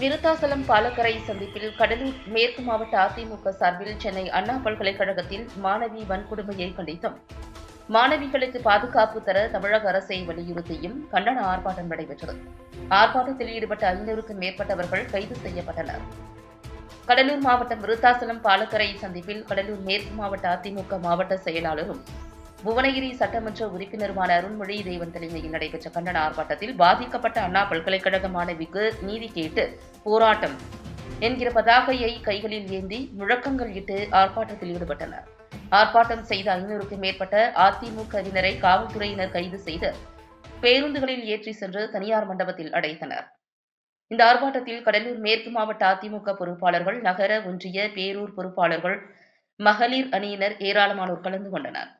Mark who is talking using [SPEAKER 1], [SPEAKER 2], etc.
[SPEAKER 1] விருத்தாசலம் பாலக்கரை சந்திப்பில் கடலூர் மேற்கு மாவட்ட அதிமுக சார்பில் சென்னை அண்ணா பல்கலைக்கழகத்தில் மாணவி வன்கொடுமையை கண்டித்தும். மாணவிகளுக்கு பாதுகாப்பு தர தமிழக அரசை வலியுறுத்தியும் கண்டன ஆர்ப்பாட்டம் நடைபெற்றது. ஆர்ப்பாட்டத்தில் ஈடுபட்ட ஐநூறுக்கும் மேற்பட்டவர்கள் கைது செய்யப்பட்டனர். கடலூர் மாவட்டம் விருத்தாசலம் பாலக்கரை சந்திப்பில் கடலூர் மேற்கு மாவட்ட அதிமுக மாவட்ட செயலாளரும் புவனகிரி சட்டமன்ற உறுப்பினருமான அருண்மொழி தேவன் தலைமையில் நடைபெற்ற கண்டன ஆர்ப்பாட்டத்தில் பாதிக்கப்பட்ட அண்ணா பல்கலைக்கழக மாணவிக்கு நீதி கேட்டு போராட்டம் என்கிற பதாகையை கைகளில் ஏந்தி முழக்கங்கள் இட்டு ஆர்ப்பாட்டத்தில் ஈடுபட்டனர். ஆர்ப்பாட்டம் செய்த ஐநூறுக்கும் மேற்பட்ட அதிமுகவினரை காவல்துறையினர் கைது செய்து பேருந்துகளில் ஏற்றி சென்று தனியார் மண்டபத்தில் அடைத்தனர். இந்த ஆர்ப்பாட்டத்தில் கடலூர் மேற்கு மாவட்ட அதிமுக பொறுப்பாளர்கள் நகர ஒன்றிய பேரூர் பொறுப்பாளர்கள் மகளிர் அணியினர் ஏராளமானோர் கலந்து கொண்டனர்.